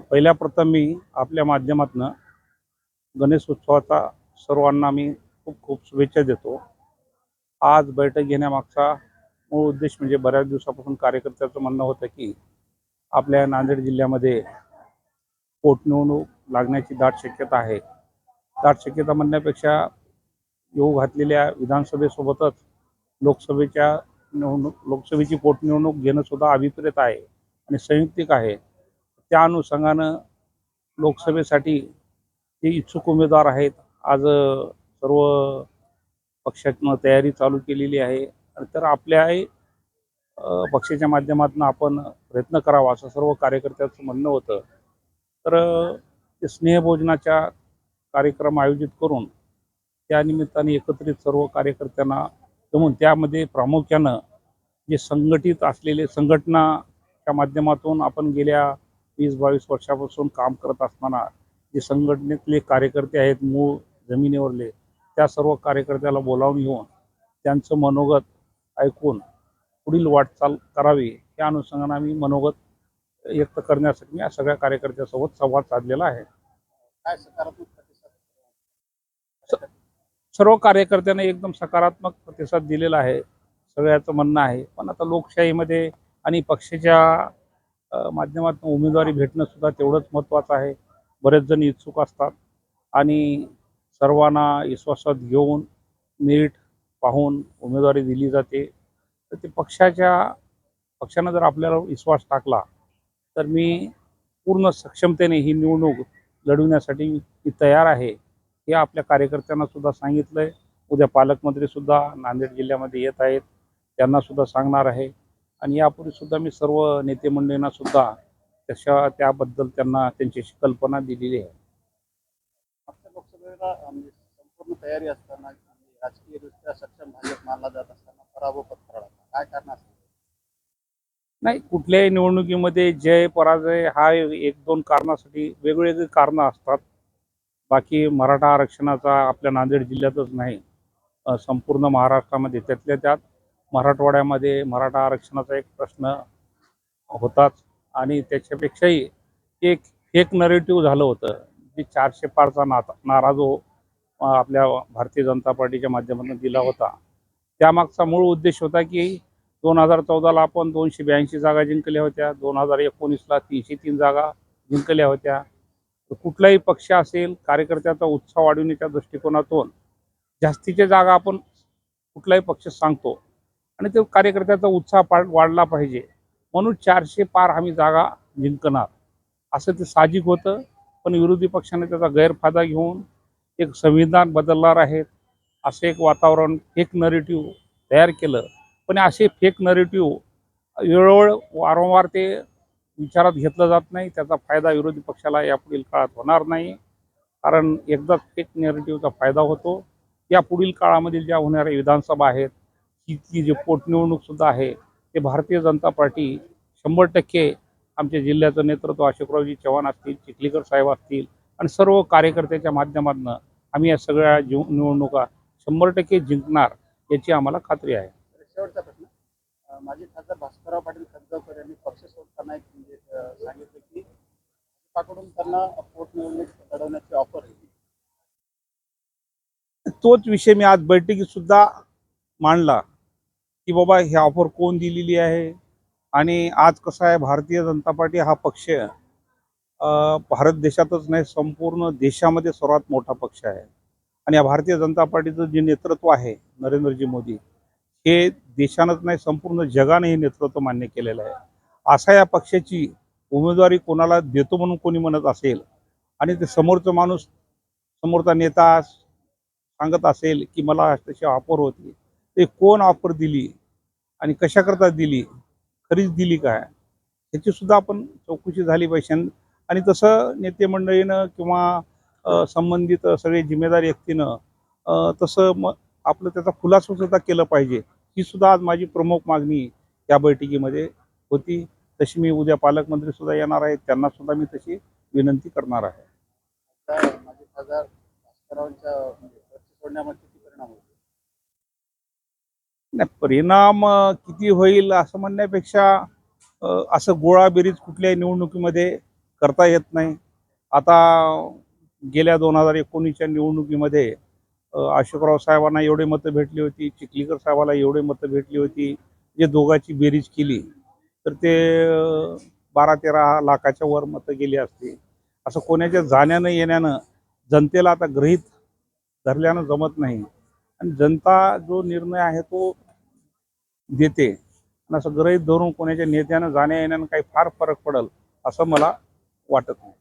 पहिल्या प्रथम मी आपल्या माध्यमातून गणेश उत्सवाचा सर्वांना मी खूप खूप शुभेच्छा देतो. आज बैठक घेण्यामागचा मूळ उद्देश म्हणजे बऱ्याच दिवसापासून कार्यकर्त्याचं म्हणणं होतं की आपल्या नांदेड जिल्ह्यामध्ये पोटनिवडणूक लागण्याची दाट शक्यता आहे. दाट शक्यता म्हणण्यापेक्षा येऊ घातलेल्या विधानसभेसोबतच लोकसभेच्या निवडणूक लोकसभेची पोटनिवडणूक घेणंसुद्धा अभिप्रेत आहे आणि संयुक्तिक आहे. त्या अनुषंगानं लोकसभेसाठी जे इच्छुक उमेदवार आहेत आज सर्व पक्षातनं तयारी चालू केलेली आहे. आणि तर आपल्याही पक्षाच्या माध्यमातून आपण प्रयत्न करावा असं सर्व कार्यकर्त्याचं म्हणणं होतं. तर ते स्नेहभोजनाच्या कार्यक्रम आयोजित करून त्या निमित्ताने एकत्रित सर्व कार्यकर्त्यांना जमून त्यामध्ये प्रामुख्यानं जे संघटित असलेले संघटनाच्या माध्यमातून आपण गेल्या वीस बावीस वर्षापासून काम करत असताना जे संघटनेतले कार्यकर्ते आहेत मूळ जमिनीवरले त्या सर्व कार्यकर्त्याला बोलावून घेऊन त्यांचं मनोगत ऐकून पुढील वाटचाल करावी या अनुषंगाने आम्ही मनोगत व्यक्त करण्यासाठी मी या सगळ्या कार्यकर्त्यासोबत संवाद साधलेला आहे. काय सकारात्मक प्रतिसाद? सर्व कार्यकर्त्यांनी एकदम सकारात्मक प्रतिसाद दिलेला आहे. सगळ्याचं म्हणणं आहे. पण आता लोकशाहीमध्ये आणि पक्षाच्या माध्यमातून उमेदवारी भेटणं सुद्धा तेवढंच महत्त्वाचं आहे. बरेच जण इच्छुक असतात. आणि सर्वांना विश्वासात घेऊन नीट पाहून उमेदवारी दिली जाते. तर ते पक्षाच्या पक्षानं जर आपल्याला विश्वास टाकला तर मी पूर्ण सक्षमतेने ही निवडणूक लढविण्यासाठी मी तयार आहे. हे आपल्या कार्यकर्त्यांना सुद्धा आहे उद्या पालकमंत्रीसुद्धा नांदेड जिल्ह्यामध्ये येत आहेत. त्यांनासुद्धा सांगणार आहे. आणि यापूर्वी सुद्धा मी सर्व नेते मंडळींना सुद्धा तशा त्याबद्दल त्यांना त्यांची कल्पना दिलेली आहे. लोकसभेला म्हणजे संपूर्ण तयारी असताना राजकीयदृष्ट्या सक्षम भाजप मानला जात असताना पराभव पत्कराला काय कारण असतं? नाही कुठल्याही निवडणुकीमध्ये जय पराजय हा एक दोन कारणासाठी वेगवेगळी कारणं असतात. बाकी मराठा आरक्षणाचा आपल्या नांदेड जिल्ह्यातच नाही. संपूर्ण महाराष्ट्रामध्ये त्यातल्या त्यात मराठवाड्यामध्ये मराठा आरक्षणाचा एक प्रश्न होताच. आणि त्याच्यापेक्षाही एक फेक नरेटिव्ह झालं होतं. जे चारशे पारचा नाता नारा जो आपल्या भारतीय जनता पार्टीच्या माध्यमातून दिला होता. त्यामागचा मूळ उद्देश होता की दोन हजार चौदाला आपण दोनशे ब्याऐंशी जागा जिंकल्या होत्या. दोन हजार एकोणीसला तीनशे तीन जागा जिंकल्या होत्या. कुठलाही पक्ष असेल कार्यकर्त्याचा उत्साह वाढविण्याच्या दृष्टिकोनातून जास्तीच्या जागा आपण कुठलाही पक्ष सांगतो. आणि तो कार्यकर्त्याचा उत्साह पा वाढला पाहिजे. म्हणून चारशे पार आम्ही जागा जिंकणार. असं ते साहजिक होतं. पण विरोधी पक्षाने त्याचा गैरफायदा घेऊन एक संविधान बदलणार आहेत. असं एक वातावरण फेक नरेटिव्ह तयार केलं. पण असे फेक नरेटिव्ह वेळोवेळ वारंवार ते विचारात घेतलं जात नाही. त्याचा फायदा विरोधी पक्षाला यापुढील काळात होणार नाही. कारण एकदाच फेक नेरेटिव्हचा फायदा होतो. या पुढील काळामधील ज्या होणाऱ्या विधानसभा आहेत तिथली जे पोटनिवडणूक सुद्धा आहे ते भारतीय जनता पार्टी शंभर टक्के आमच्या जिल्ह्याचं नेतृत्व अशोकरावजी चव्हाण असतील चिखलीकर साहेब असतील आणि सर्व कार्यकर्त्याच्या माध्यमातून आम्ही या सगळ्या जीव निवडणुका शंभर टक्के जिंकणार याची आम्हाला खात्री आहे. शेवटचा प्रश्न माजी खासदार भास्करराव पाटील खतगावकर यांनी पक्ष सोडताना एक म्हणजे सांगितलं की भाजपाकडून त्यांना पोटनिवडणूक लढवण्याची ऑफर तोच विषय मी आज बैठकीत सुद्धा मांडला. की बाबा ही ऑफर कोण दिलेली आहे? आणि आज कसं आहे भारतीय जनता पार्टी? हा पक्ष अं, भारत देशातच नाही संपूर्ण देशामध्ये सर्वात मोठा पक्ष आहे. आणि या भारतीय जनता पार्टीचं जे नेतृत्व आहे नरेंद्रजी मोदी हे देशानंच नाही संपूर्ण जगाने हे नेतृत्व मान्य केलेलं आहे. असा या पक्षाची उमेदवारी कोणाला देतो म्हणून कोणी म्हणत असेल आणि ते समोरचं माणूस समोरचा नेता सांगत असेल की मला तशी ऑफर होती ते कोण ऑफर दिली? आणि कशाकरता दिली? खरीच दिली काय? ह्याची सुद्धा आपण चौकशी झाली पाहिजे. आणि तसं नेते मंडळीनं किंवा संबंधित सगळे जिम्मेदार व्यक्तीनं तसं मग आपलं त्याचा खुलासा सुद्धा केलं पाहिजे. ही सुद्धा आज माझी प्रमुख मागणी या बैठकीमध्ये होती. तशी मी उद्या पालकमंत्री सुद्धा येणार आहेत. त्यांना सुद्धा मी तशी विनंती करणार आहे आता माजी खासदार भास्कररावांच्या म्हणजे पक्ष सोडण्यामध्ये किती परिणाम होतो नाही परिणाम किती होईल असं म्हणण्यापेक्षा असं गोळाबेरीज कुठल्याही निवडणुकीमध्ये करता येत नाही. आता गेल्या दोन हजार एकोणीसच्या निवडणुकीमध्ये अशोकराव साहेबांना एवढे मतं भेटली होती चिखलीकर साहेबाला एवढे मतं भेटली होती जे दोघांची बेरीज केली तर ते बारा तेरा लाखाच्या वर मतं गेली असती असं कोणाच्या जाण्यानं येण्यानं जनतेला आता गृहीत धरल्यानं जमत नाही. आणि जनता जो निर्णय आहे तो देते. आणि असं गृहीत धरून कोणाच्या नेत्यानं जाण्या येण्यानं काही फार फरक पडेल असं मला वाटत नाही.